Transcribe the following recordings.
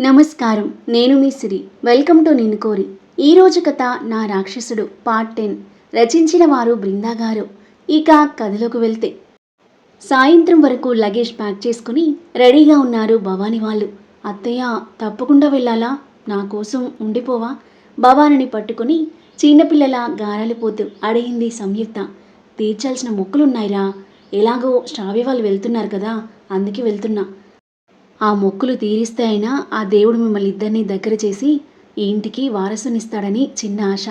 నమస్కారం. నేను మీ సిరి. Welcome to నేను కోరి. ఈరోజు కథ నా రాక్షసుడు పార్ట్ టెన్. రచించిన వారు బృందా గారు. ఇక కథలోకి వెళ్తే. సాయంత్రం వరకు లగేజ్ ప్యాక్ చేసుకుని రెడీగా ఉన్నారు భవాని వాళ్ళు. అత్తయ్య తప్పకుండా వెళ్ళాలా? నా కోసం ఉండిపోవా? భవానిని పట్టుకుని చిన్నపిల్లల గారాలిపోతూ అడిగింది సంయుక్త. తీర్చాల్సిన మొక్కులున్నాయిరా. ఎలాగో శ్రావ్య వాళ్ళు వెళ్తున్నారు కదా అందుకే వెళ్తున్నా. ఆ మొక్కులు తీరిస్తే అయినా ఆ దేవుడు మిమ్మల్ని ఇద్దరిని దగ్గర చేసి ఈ ఇంటికి వారసునిస్తాడని చిన్న ఆశ.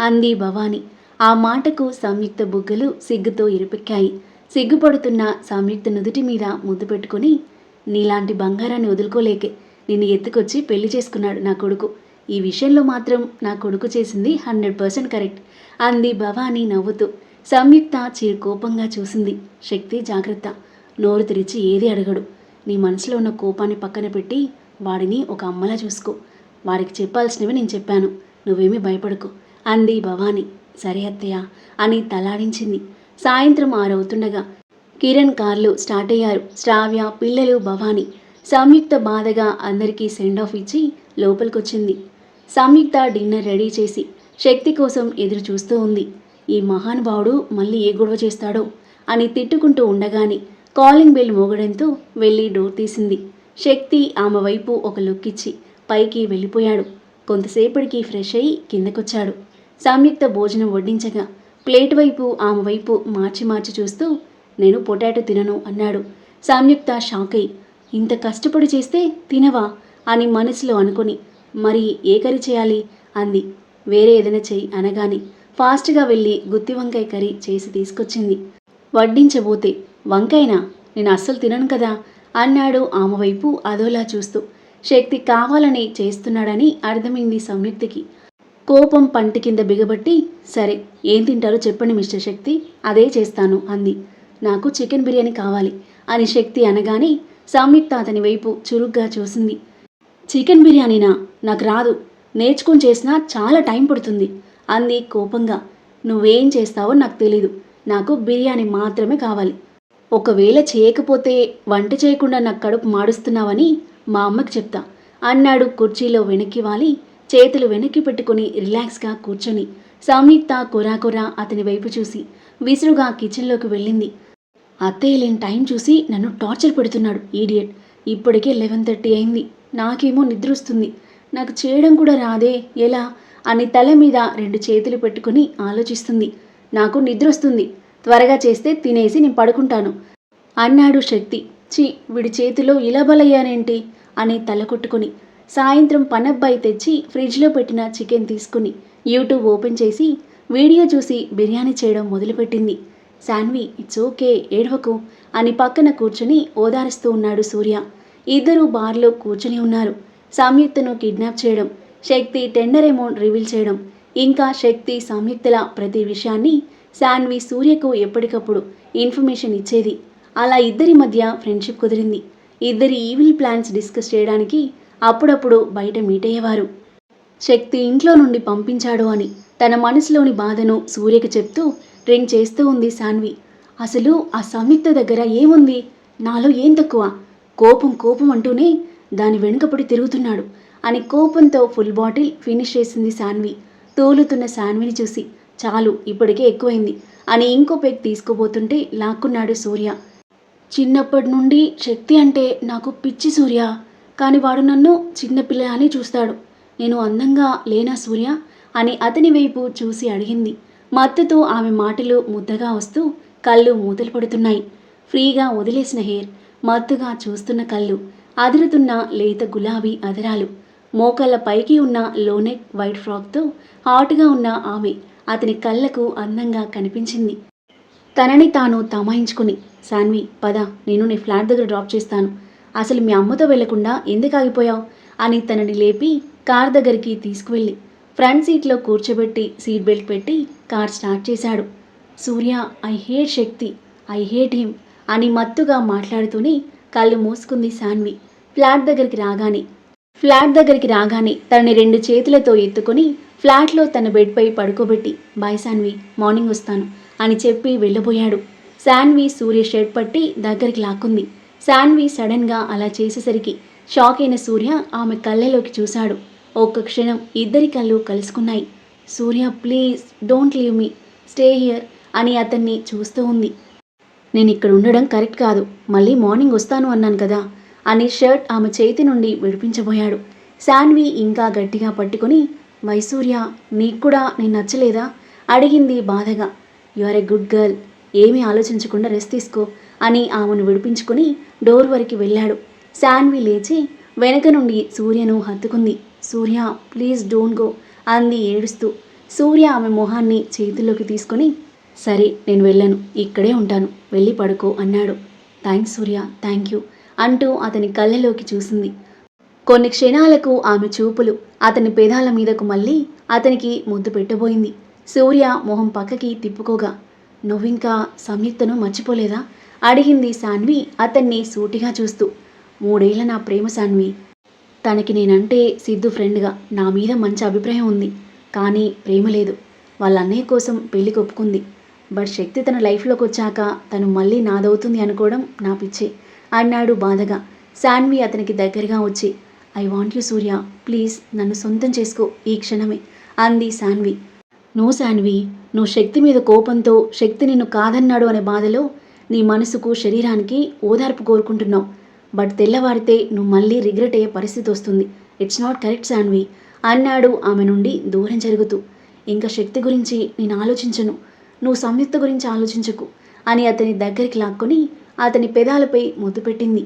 అంది భవాని. ఆ మాటకు సంయుక్త బుగ్గలు సిగ్గుతో ఇరుపెక్కాయి. సిగ్గుపడుతున్న సంయుక్త నుదుటి మీద ముద్దు పెట్టుకుని నీలాంటి బంగారాన్ని వదులుకోలేకే. నిన్ను ఎత్తుకొచ్చి పెళ్ళి చేసుకున్నాడు నా కొడుకు. ఈ విషయంలో మాత్రం నా కొడుకు చేసింది హండ్రెడ్ పర్సెంట్ కరెక్ట్ అంది భవానీ నవ్వుతూ. సంయుక్త చిరు కోపంగా చూసింది. శక్తి జాగ్రత్త. నోరు తెరిచి ఏది అడగడు. నీ మనసులో ఉన్న కోపాన్ని పక్కన పెట్టి వాడిని ఒక అమ్మలా చూసుకో. వాడికి చెప్పాల్సినవి నేను చెప్పాను. నువ్వేమీ భయపడకు. అంది భవాని. సరే అత్తయ్య అని తలాడించింది. సాయంత్రం ఆరవుతుండగా కిరణ్ కార్లు స్టార్ట్ అయ్యారు. శ్రావ్య పిల్లలు భవాని. సంయుక్త బాధగా అందరికీ సెండ్ ఆఫ్ ఇచ్చి లోపలికొచ్చింది. సంయుక్త డిన్నర్ రెడీ చేసి శక్తి కోసం ఎదురు చూస్తూ ఉంది. ఈ మహానుభావుడు మళ్ళీ ఏ గొడవ చేస్తాడో అని తిట్టుకుంటూ ఉండగానే కాలింగ్ బెల్ మోగడంతో వెళ్ళి డోర్ తీసింది. శక్తి ఆమె వైపు ఒక లుక్ ఇచ్చి పైకి వెళ్ళిపోయాడు. కొంతసేపటికి ఫ్రెష్ అయి కిందకొచ్చాడు. సంయుక్త భోజనం వడ్డించగా ప్లేట్ వైపు ఆమె వైపు మార్చి మార్చి చూస్తూ నేను పొటాటో తినను అన్నాడు. సంయుక్త షాక్ అయి ఇంత కష్టపడి చేస్తే తినవా? అని మనసులో అనుకొని మరి ఏ కర్రీ చేయాలి? అంది. వేరే ఏదైనా చెయ్యి అనగాని ఫాస్ట్గా వెళ్ళి గుత్తి వంకాయ కర్రీ చేసి తీసుకొచ్చింది. వడ్డించబోతే వంకైనా నేను అస్సలు తినను కదా? అన్నాడు ఆమె వైపు అదోలా చూస్తూ. శక్తి కావాలని చేస్తున్నాడని అర్థమైంది సంయుక్తికి. కోపం పంటి కింద బిగబట్టి సరే ఏం తింటారో చెప్పండి మిస్టర్ శక్తి అదే చేస్తాను అంది. నాకు చికెన్ బిర్యానీ కావాలి అని శక్తి అనగానే సంయుక్త అతని వైపు చురుగ్గా చూసింది. చికెన్ బిర్యానీనా? నాకు రాదు. నేర్చుకుని చేసినా చాలా టైం పడుతుంది అంది కోపంగా. నువ్వేం చేస్తావో నాకు తెలీదు. నాకు బిర్యానీ మాత్రమే కావాలి. ఒకవేళ చేయకపోతే వంట చేయకుండా నాకు కడుపు మాడుస్తున్నావని మా అమ్మకి చెప్తా అన్నాడు కుర్చీలో వెనక్కి వాలి చేతులు వెనక్కి పెట్టుకుని రిలాక్స్గా కూర్చొని. సంయుక్త కొరాకొరా అతని వైపు చూసి విసురుగా కిచెన్లోకి వెళ్ళింది. అత్తయ్య లేని టైం చూసి నన్ను టార్చర్ పెడుతున్నాడు ఈడియట్. ఇప్పటికే లెవెన్ థర్టీ అయింది. నాకేమో నిద్ర వస్తుంది నాకు చేయడం కూడా రాదే ఎలా? అని తల మీద రెండు చేతులు పెట్టుకుని ఆలోచిస్తుంది. నాకు నిద్ర వస్తుంది త్వరగా చేస్తే తినేసి నేను పడుకుంటాను. అన్నాడు శక్తి. చి వీడి చేతిలో ఇలా బలయ్యానేంటి అని తల కొట్టుకుని. సాయంత్రం పనబ్బాయి తెచ్చి ఫ్రిడ్జ్లో పెట్టిన చికెన్ తీసుకుని యూట్యూబ్ ఓపెన్ చేసి వీడియో చూసి బిర్యానీ చేయడం మొదలుపెట్టింది. శాన్వి ఇట్స్ ఓకే ఏడవకు అని పక్కన కూర్చుని ఓదారుస్తూ ఉన్నాడు సూర్య. ఇద్దరు బార్లో కూర్చొని ఉన్నారు. సంయుక్తను కిడ్నాప్ చేయడం శక్తి టెండర్ అమౌంట్ రివీల్ చేయడం ఇంకా శక్తి సంయుక్తల ప్రతి విషయాన్ని శాన్వి సూర్యకు ఎప్పటికప్పుడు ఇన్ఫర్మేషన్ ఇచ్చేది. అలా ఇద్దరి మధ్య ఫ్రెండ్షిప్ కుదిరింది. ఇద్దరి ఈవిల్ ప్లాన్స్ డిస్కస్ చేయడానికి అప్పుడప్పుడు బయట మీట్ అయ్యేవారు. శక్తి ఇంట్లో నుండి పంపించాడు అని తన మనసులోని బాధను సూర్యకు చెప్తూ డ్రింక్ చేస్తూ ఉంది శాన్వి. అసలు ఆ సంయుక్త దగ్గర ఏముంది? నాలో ఏం తక్కువ? కోపం కోపం అంటూనే దాని వెనుకపడి తిరుగుతున్నాడు అని కోపంతో ఫుల్ బాటిల్ ఫినిష్ చేసింది శాన్వి. తోలుతున్న శాన్విని చూసి చాలు ఇప్పటికే ఎక్కువైంది అని ఇంకో పెగ్ తీసుకుపోతుంటే లాక్కున్నాడు సూర్య. చిన్నప్పటి నుండి శక్తి అంటే నాకు పిచ్చి సూర్య కానీ వాడు నన్ను చిన్నపిల్ల అని చూస్తాడు. నేను అందంగా లేనా సూర్య? అని అతని వైపు చూసి అడిగింది. మత్తుతో ఆమె మాటలు ముద్దగా వస్తూ కళ్ళు మూతలు పడుతున్నాయి. ఫ్రీగా వదిలేసిన హెయిర్ మత్తుగా చూస్తున్న కళ్ళు అదురుతున్న లేత గులాబీ అదరాలు మోకళ్ళ పైకి ఉన్న లోనెక్ వైట్ ఫ్రాక్తో హాట్గా ఉన్న ఆమె అతని కళ్ళకు అందంగా కనిపించింది. తనని తాను తమాయించుకుని సాన్వి పద నేను నీ ఫ్లాట్ దగ్గర డ్రాప్ చేస్తాను. అసలు మీ అమ్మతో వెళ్ళకుండా ఎందుకు ఆగిపోయావు? అని తనని లేపి కార్ దగ్గరికి తీసుకువెళ్ళి ఫ్రంట్ సీట్లో కూర్చోబెట్టి సీట్ బెల్ట్ పెట్టి కార్ స్టార్ట్ చేశాడు. Surya I hate Shakti I hate him అని మత్తుగా మాట్లాడుతూనే కళ్ళు మూసుకుంది సాన్వి. ఫ్లాట్ దగ్గరికి రాగానే ఫ్లాట్ దగ్గరికి రాగానే తనని రెండు చేతులతో ఎత్తుకొని ఫ్లాట్లో తన బెడ్పై పడుకోబెట్టి బాయ్ సాన్వి మార్నింగ్ వస్తాను అని చెప్పి వెళ్ళబోయాడు. శాన్వి సూర్య షర్ట్ పట్టి దగ్గరికి లాక్కుంది. శాన్వి సడన్గా అలా చేసేసరికి షాక్ అయిన సూర్య ఆమె కళ్ళలోకి చూశాడు. ఒక్క క్షణం ఇద్దరి కళ్ళు కలుసుకున్నాయి. Surya please don't leave me stay here అని అతన్ని చూస్తూ ఉంది. నేను ఇక్కడ ఉండడం కరెక్ట్ కాదు మళ్ళీ మార్నింగ్ వస్తాను అన్నాను కదా అని షర్ట్ ఆమె చేతి నుండి విడిపించబోయాడు. శాన్వి ఇంకా గట్టిగా పట్టుకొని వైసూర్య నీకు కూడా నేను నచ్చలేదా? అడిగింది బాధగా. You are a good girl ఏమీ ఆలోచించకుండా రెస్ట్ తీసుకో అని ఆమెను విడిపించుకొని డోర్ వరకు వెళ్ళాడు. శాన్వి లేచి వెనక నుండి సూర్యను హత్తుకుంది. సూర్య ప్లీజ్ డోంట్ గో అంది ఏడుస్తూ. సూర్య ఆమె మొహాన్ని చేతిలోకి తీసుకొని సరే నేను వెళ్ళను ఇక్కడే ఉంటాను వెళ్ళి పడుకో అన్నాడు. థ్యాంక్స్ సూర్య థ్యాంక్ యూ అంటూ అతని కళ్ళలోకి చూసింది. కొన్ని క్షణాలకు ఆమె చూపులు అతని పేదాల మీదకు మళ్ళీ అతనికి ముద్దు పెట్టబోయింది. సూర్య మొహం పక్కకి తిప్పుకోగా నువ్వింకా సంయుక్తను మర్చిపోలేదా? అడిగింది సాన్వి అతన్ని సూటిగా చూస్తూ. మూడేళ్ళ నా ప్రేమ సాన్వి తనకి నేనంటే సిద్ధు ఫ్రెండ్గా. నా మీద మంచి అభిప్రాయం ఉంది. కానీ ప్రేమ లేదు. వాళ్ళ అన్నయ్య కోసం పెళ్ళి ఒప్పుకుంది బట్ శక్తి తన లైఫ్లోకి వచ్చాక తను మళ్ళీ నాదవుతుంది అనుకోవడం నా పిచ్చే అన్నాడు బాధగా. సాన్వి అతనికి దగ్గరగా వచ్చి I want you Surya please నన్ను సొంతం చేసుకో ఈ క్షణమే అంది శాన్వి. నువ్వు శాన్వి నువ్వు శక్తి మీద కోపంతో శక్తి నిన్ను కాదన్నాడు అనే బాధలో నీ మనసుకు శరీరానికి ఓదార్పు కోరుకుంటున్నావు. బట్ తెల్లవారితే నువ్వు మళ్ళీ రిగ్రెట్ అయ్యే పరిస్థితి వస్తుంది. ఇట్స్ నాట్ కరెక్ట్ శాన్వి అన్నాడు ఆమె నుండి దూరం జరుగుతూ. ఇంకా శక్తి గురించి నేను ఆలోచించను. నువ్వు సంయుక్త గురించి ఆలోచించకు అని అతని దగ్గరికి లాక్కొని అతని పెదాలపై ముద్దు పెట్టింది.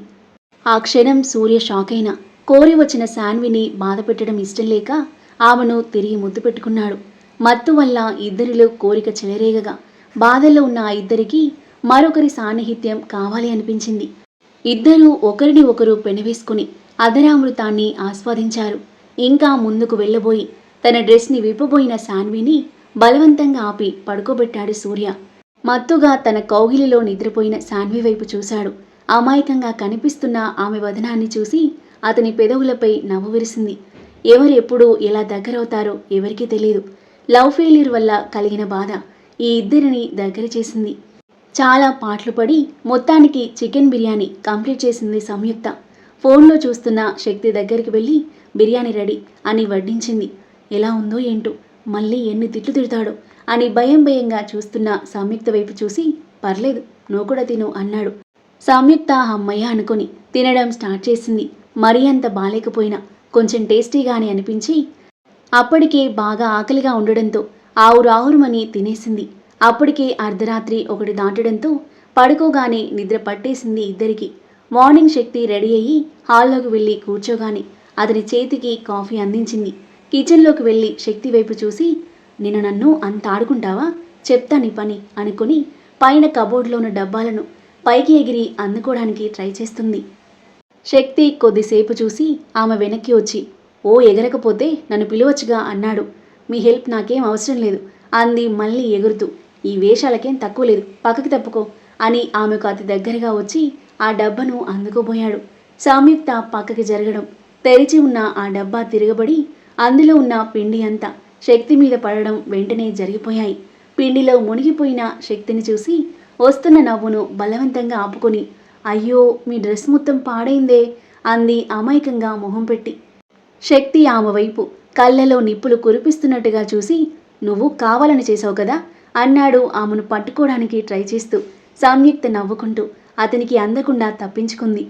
ఆ క్షణం సూర్య షాక్ అయినా కోరి వచ్చిన శాన్విని బాధపెట్టడం ఇష్టం లేక ఆమెను తిరిగి ముద్దు పెట్టుకున్నాడు. మత్తు వల్ల ఇద్దరిలో కోరిక చెలరేగగా బాధల్లో ఉన్న ఆ ఇద్దరికి మరొకరి సాన్నిహిత్యం కావాలి అనిపించింది. ఇద్దరూ ఒకరిని ఒకరు పెనవేసుకుని అధరామృతాన్ని ఆస్వాదించారు. ఇంకా ముందుకు వెళ్ళబోయి తన డ్రెస్ని విప్పబోయిన శాన్విని బలవంతంగా ఆపి పడుకోబెట్టాడు సూర్య. మత్తుగా తన కౌగిలిలో నిద్రపోయిన శాన్వి వైపు చూశాడు. అమాయకంగా కనిపిస్తున్న ఆమె వదనాన్ని చూసి అతని పెదవులపై నవ్వు విరిసింది. ఎవరు ఎప్పుడు ఎలా దగ్గరవుతారో ఎవరికీ తెలియదు లవ్ ఫెయిల్యూర్ వల్ల కలిగిన బాధ ఈ ఇద్దరిని దగ్గర చేసింది. చాలా పాటలు పడి మొత్తానికి చికెన్ బిర్యానీ కంప్లీట్ చేసింది సంయుక్త. ఫోన్లో చూస్తున్న శక్తి దగ్గరికి వెళ్ళి బిర్యానీ రెడీ అని వడ్డించింది. ఎలా ఉందో ఏంటో మళ్ళీ ఎన్ని తిట్లు తిడతాడో అని భయం భయంగా చూస్తున్న సంయుక్త వైపు చూసి పర్లేదు నువ్వు కూడా తిను అన్నాడు. సంయుక్త అమ్మయ్య అనుకొని తినడం స్టార్ట్ చేసింది. మరీ అంత బాలేకపోయినా కొంచెం టేస్టీగానే అనిపించి అప్పటికే బాగా ఆకలిగా ఉండడంతో ఆవురు ఆవురుమని తినేసింది. అప్పటికే అర్ధరాత్రి ఒకటి దాటడంతో పడుకోగానే నిద్ర పట్టేసింది ఇద్దరికి. మార్నింగ్ శక్తి రెడీ అయ్యి హాల్లోకి వెళ్ళి కూర్చోగానే అతని చేతికి కాఫీ అందించింది. కిచెన్లోకి వెళ్ళి శక్తి వైపు చూసి నిన్ను నన్ను అంత ఆడుకుంటావా? చెప్తా నీ పని అనుకుని పైన కబోర్డ్లో ఉన్న డబ్బాలను పైకి ఎగిరి అందుకోవడానికి ట్రై చేస్తుంది. శక్తి కొద్దిసేపు చూసి ఆమె వెనక్కి వచ్చి ఓ ఎగరకపోతే నన్ను పిలవచ్చుగా అన్నాడు. మీ హెల్ప్ నాకేం అవసరం లేదు అంది మళ్ళీ ఎగురుతూ. ఈ వేషాలకేం తక్కువ లేదు పక్కకి తప్పుకో అని ఆమెకు అతి దగ్గరగా వచ్చి ఆ డబ్బాను అందుకోబోయాడు. సంయుక్త పక్కకి జరగడం తెరిచి ఉన్న ఆ డబ్బా తిరగబడి అందులో ఉన్న పిండి అంతా శక్తి మీద పడడం వెంటనే జరిగిపోయాయి. పిండిలో మునిగిపోయిన శక్తిని చూసి వస్తున్న నవ్వును బలవంతంగా ఆపుకొని అయ్యో మీ డ్రెస్ మొత్తం పాడైందే అంది అమాయకంగా మొహం పెట్టి. శక్తి ఆమె వైపు కళ్ళలో నిప్పులు కురిపిస్తున్నట్టుగా చూసి నువ్వు కావాలని చేసావు కదా? అన్నాడు ఆమెను పట్టుకోవడానికి ట్రై చేస్తూ సంయుక్త నవ్వుకుంటూ అతనికి అందకుండా తప్పించుకుంది.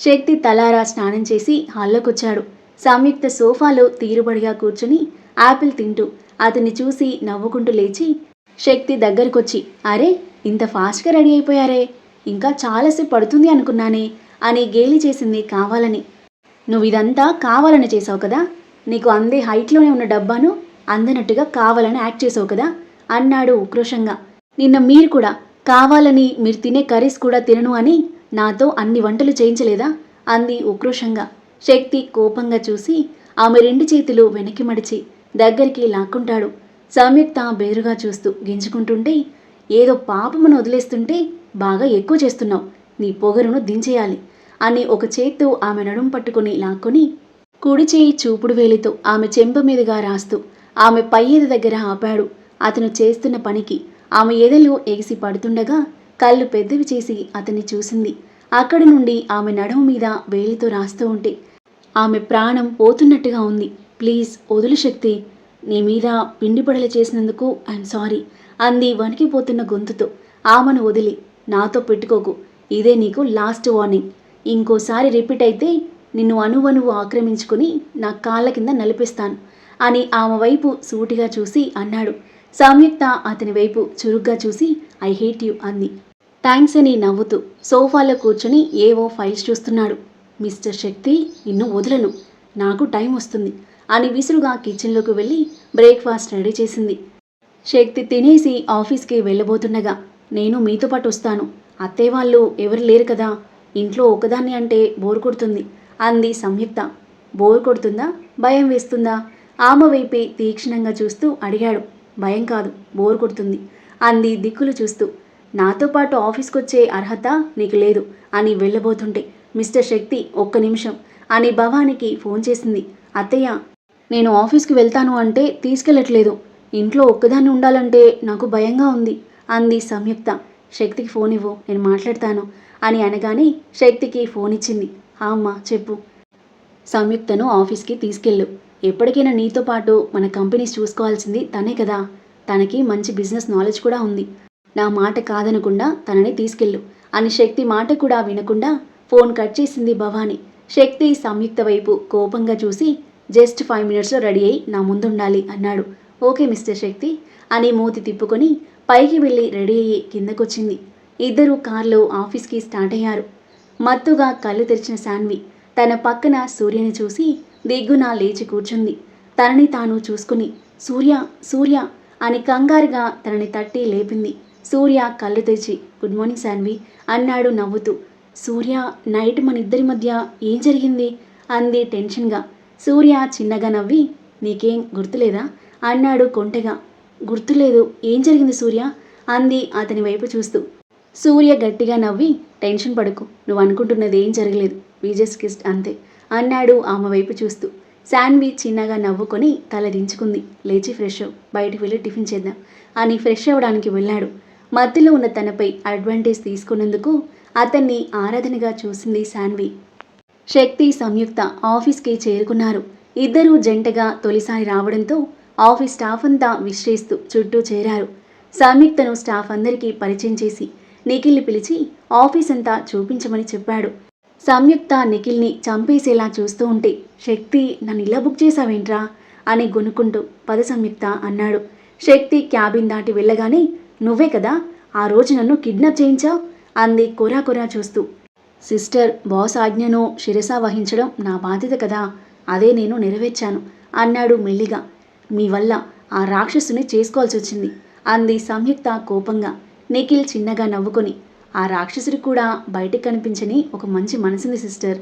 శక్తి తలారా స్నానం చేసి హాల్లోకొచ్చాడు. సంయుక్త సోఫాలో తీరుబడిగా కూర్చుని యాపిల్ తింటూ అతన్ని చూసి నవ్వుకుంటూ లేచి శక్తి దగ్గరకొచ్చి అరే ఇంత ఫాస్ట్గా రెడీ అయిపోయారే ఇంకా చాలాసేపు పడుతుంది అనుకున్నానే అని గేలి చేసింది కావాలని. నువ్వు ఇదంతా కావాలని చేసావు కదా? నీకు అందే హైట్లోనే ఉన్న డబ్బాను అందనట్టుగా కావాలని యాక్ట్ చేసావు కదా? అన్నాడు ఉక్రోషంగా. నిన్న మీరు కూడా కావాలని మీరు తినే కర్రీస్ కూడా తినను అని నాతో అన్ని వంటలు చేయించలేదా? అంది ఉక్రోషంగా. శక్తి కోపంగా చూసి ఆమె రెండు చేతులు వెనక్కి మడిచి దగ్గరికి లాక్కుంటాడు. సంయుక్త బేరుగా చూస్తూ గింజుకుంటుంటే ఏదో పాపమును వదిలేస్తుంటే బాగా ఎక్కువ చేస్తున్నావు. నీ పొగరును దించేయాలి. అని ఒక చేత్తో ఆమె నడుం పట్టుకుని లాక్కొని కుడి చేయి చూపుడు వేలితో ఆమె చెంప మీదుగా రాస్తూ ఆమె పై ఎద దగ్గర ఆపాడు. అతను చేస్తున్న పనికి ఆమె ఎదలు ఎగిసి పడుతుండగా కళ్ళు పెద్దవి చేసి అతన్ని చూసింది. అక్కడి నుండి ఆమె నడుము మీద వేలితో రాస్తూ ఉంటే ఆమె ప్రాణం పోతున్నట్టుగా ఉంది. ప్లీజ్ వదులు శక్తి. నీ మీద పిండి పడలు చేసినందుకు ఐఎమ్ సారీ అంది వణికిపోతున్న గొంతుతో. ఆమెను వదిలి నాతో పెట్టుకోకు. ఇదే నీకు లాస్ట్ వార్నింగ్ ఇంకోసారి రిపీట్ అయితే నిన్ను అణువణువు ఆక్రమించుకుని నా కాళ్ళ కింద నలిపిస్తాను అని ఆమె వైపు సూటిగా చూసి అన్నాడు. సంయుక్త అతని వైపు చురుగ్గా చూసి ఐ హేట్ యు అంది. థ్యాంక్స్ అని నవ్వుతూ సోఫాలో కూర్చొని ఏవో ఫైల్స్ చూస్తున్నాడు. మిస్టర్ శక్తి నిన్ను వదలను. నాకు టైం వస్తుంది అని విసురుగా కిచెన్లోకి వెళ్ళి బ్రేక్ఫాస్ట్ రెడీ చేసింది. శక్తి తినేసి ఆఫీస్కి వెళ్ళబోతుండగా నేను మీతో పాటు వస్తాను. అత్తయ్య వాళ్ళు ఎవరు లేరు కదా. ఇంట్లో ఒకదాన్ని అంటే బోర్ కొడుతుంది. అంది సంయుక్త. బోర్ కొడుతుందా? భయం వేస్తుందా? ఆమె వైపే తీక్షణంగా చూస్తూ అడిగాడు. భయం కాదు బోర్ కొడుతుంది. అంది దిక్కులు చూస్తూ. నాతో పాటు ఆఫీస్కి వచ్చే అర్హత నీకు లేదు అని వెళ్ళబోతుంటే మిస్టర్ శక్తి ఒక్క నిమిషం అని భవానికి ఫోన్ చేసింది. అత్తయ్య నేను ఆఫీస్కి వెళ్తాను అంటే తీసుకెళ్ళట్లేదు. ఇంట్లో ఒక్కదాన్ని ఉండాలంటే నాకు భయంగా ఉంది. అంది సంయుక్త. శక్తికి ఫోన్ ఇవ్వు నేను మాట్లాడతాను అని అనగానే శక్తికి ఫోన్ ఇచ్చింది. "ఆ అమ్మా చెప్పు. సంయుక్తను ఆఫీస్కి తీసుకెళ్ళు. ఎప్పటికైనా నీతో పాటు మన కంపెనీస్ చూసుకోవాల్సింది తనే కదా. తనకి మంచి బిజినెస్ నాలెడ్జ్ కూడా ఉంది. నా మాట కాదనకుండా తనని తీసుకెళ్ళు అని శక్తి మాట కూడా వినకుండా ఫోన్ కట్ చేసింది భవాని. శక్తి సంయుక్త వైపు కోపంగా చూసి జస్ట్ ఫైవ్ మినిట్స్లో రెడీ అయి నా ముందుండాలి అన్నాడు. ఓకే మిస్టర్ శక్తి అని మూతి తిప్పుకొని పైకి వెళ్ళి రెడీ అయ్యి కిందకొచ్చింది. ఇద్దరు కార్లో ఆఫీస్కి స్టార్ట్ అయ్యారు. మత్తుగా కళ్ళు తెరిచిన శాన్వి తన పక్కన సూర్యని చూసి దిగ్గున లేచి కూర్చుంది. తనని తాను చూసుకుని సూర్య సూర్య అని కంగారుగా తనని తట్టి లేపింది. సూర్య కళ్ళు తెరిచి గుడ్ మార్నింగ్ శాన్వి అన్నాడు నవ్వుతూ. సూర్య నైట్ మన ఇద్దరి మధ్య ఏం జరిగింది? అంది టెన్షన్గా. సూర్య చిన్నగా నవ్వి నీకేం గుర్తులేదా? అన్నాడు కొంటెగా. గుర్తులేదు ఏం జరిగింది సూర్య? అంది అతని వైపు చూస్తూ. సూర్య గట్టిగా నవ్వి టెన్షన్ పడకు నువ్వు అనుకుంటున్నది ఏం జరగలేదు విజయస్ కిస్ట్ అంతే అన్నాడు ఆమె వైపు చూస్తూ. శాన్వి చిన్నగా నవ్వుకొని తల దించుకుంది లేచి ఫ్రెష్ అవ్వు బయటికి వెళ్ళి టిఫిన్ చేద్దాం అని ఫ్రెష్ అవ్వడానికి వెళ్ళాడు. మధ్యలో ఉన్న తనపై అడ్వాంటేజ్ తీసుకున్నందుకు అతన్ని ఆరాధనగా చూసింది శాన్వి. శక్తి సంయుక్త ఆఫీస్కి చేరుకున్నారు ఇద్దరూ జంటగా తొలిసారి రావడంతో ఆఫీస్ స్టాఫ్ అంతా విశ్రేస్తూ చుట్టూ చేరారు. సంయుక్తను స్టాఫ్ అందరికీ పరిచయం చేసి నిఖిల్ని పిలిచి ఆఫీస్ అంతా చూపించమని చెప్పాడు. సంయుక్త నిఖిల్ని చంపేసేలా చూస్తూ ఉంటే శక్తి నన్ను ఇలా బుక్ చేశావేంట్రా? అని గొనుక్కుంటూ పద సంయుక్త అన్నాడు. శక్తి క్యాబిన్ దాటి వెళ్ళగానే నువ్వే కదా ఆ రోజు నన్ను కిడ్నాప్ చేయించావు? అంది కొరా కొరా చూస్తూ. సిస్టర్ బాస్ ఆజ్ఞను శిరసా వహించడం నా బాధ్యత కదా అదే నేను నెరవేర్చాను అన్నాడు మెల్లిగా. మీ వల్ల ఆ రాక్షసుని చేసుకోవాల్సి వచ్చింది అంది సంయుక్త కోపంగా. నిఖిల్ చిన్నగా నవ్వుకొని ఆ రాక్షసుడి కూడా బయటికి కనిపించని ఒక మంచి మనసుంది సిస్టర్.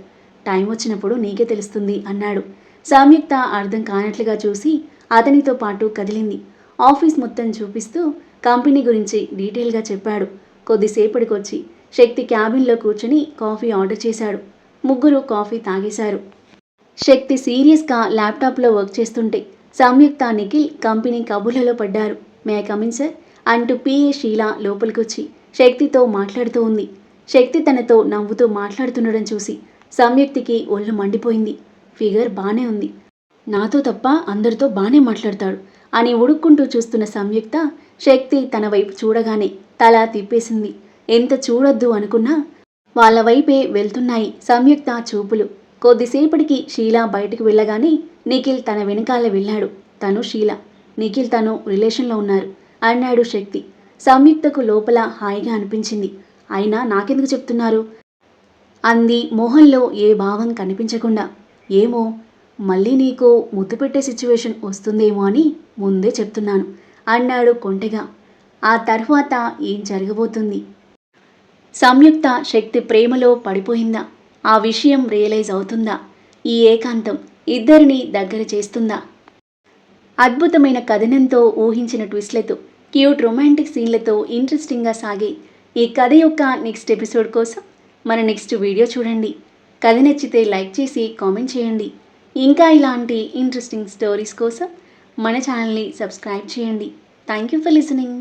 టైం వచ్చినప్పుడు నీకే తెలుస్తుంది అన్నాడు. సంయుక్త అర్థం కానట్లుగా చూసి అతనితో పాటు కదిలింది. ఆఫీస్ మొత్తం చూపిస్తూ కంపెనీ గురించి డీటెయిల్గా చెప్పాడు. కొద్దిసేపటికొచ్చి శక్తి క్యాబిన్లో కూర్చుని కాఫీ ఆర్డర్ చేశాడు. ముగ్గురు కాఫీ తాగేశారు. శక్తి సీరియస్గా ల్యాప్టాప్లో వర్క్ చేస్తుంటే సంయుక్త నిఖిల్ కంపెనీ కబుర్లలో పడ్డారు. మే కమిన్ సార్ అంటూ పిఏ షీల లోపలికొచ్చి శక్తితో మాట్లాడుతూ ఉంది. శక్తి తనతో నవ్వుతూ మాట్లాడుతుండడం చూసి సంయుక్తికి ఒళ్ళు మండిపోయింది. ఫిగర్ బానే ఉంది. నాతో తప్ప అందరితో బానే మాట్లాడతాడు అని ఉడుక్కుంటూ చూస్తున్న సంయుక్త శక్తి తన వైపు చూడగానే తల తిప్పేసింది. ఎంత చూడొద్దు అనుకున్నా వాళ్ళ వైపే వెళ్తున్నాయి సంయుక్త చూపులు. కొద్దిసేపటికి షీల బయటకు వెళ్ళగానే నిఖిల్ తన వెనకాల వెళ్ళాడు. తను షీల. నిఖిల్ తను రిలేషన్లో ఉన్నారు. అన్నాడు శక్తి. సంయుక్తకు లోపల హాయిగా అనిపించింది. అయినా నాకెందుకు చెప్తున్నారు? అంది మోహన్లో ఏ భావం కనిపించకుండా. ఏమో మళ్ళీ నీకు ముద్దు పెట్టే సిచ్యువేషన్ వస్తుందేమో అని ముందే చెప్తున్నాను అన్నాడు కొంటెగా. ఆ తర్వాత ఏం జరగబోతుంది? సంయుక్త శక్తి ప్రేమలో పడిపోయిందా? ఆ విషయం రియలైజ్ అవుతుందా? ఈ ఏకాంతం ఇద్దరిని దగ్గర చేస్తుందా? అద్భుతమైన కథనంతో ఊహించిన ట్విస్ట్లతో క్యూట్ రొమాంటిక్ సీన్లతో ఇంట్రెస్టింగ్గా సాగే ఈ కథ యొక్క నెక్స్ట్ ఎపిసోడ్ కోసం మన నెక్స్ట్ వీడియో చూడండి. కథ నచ్చితే లైక్ చేసి కామెంట్ చేయండి. ఇంకా ఇలాంటి ఇంట్రెస్టింగ్ స్టోరీస్ కోసం మన ఛానల్ని సబ్స్క్రైబ్ చేయండి. Thank you for listening.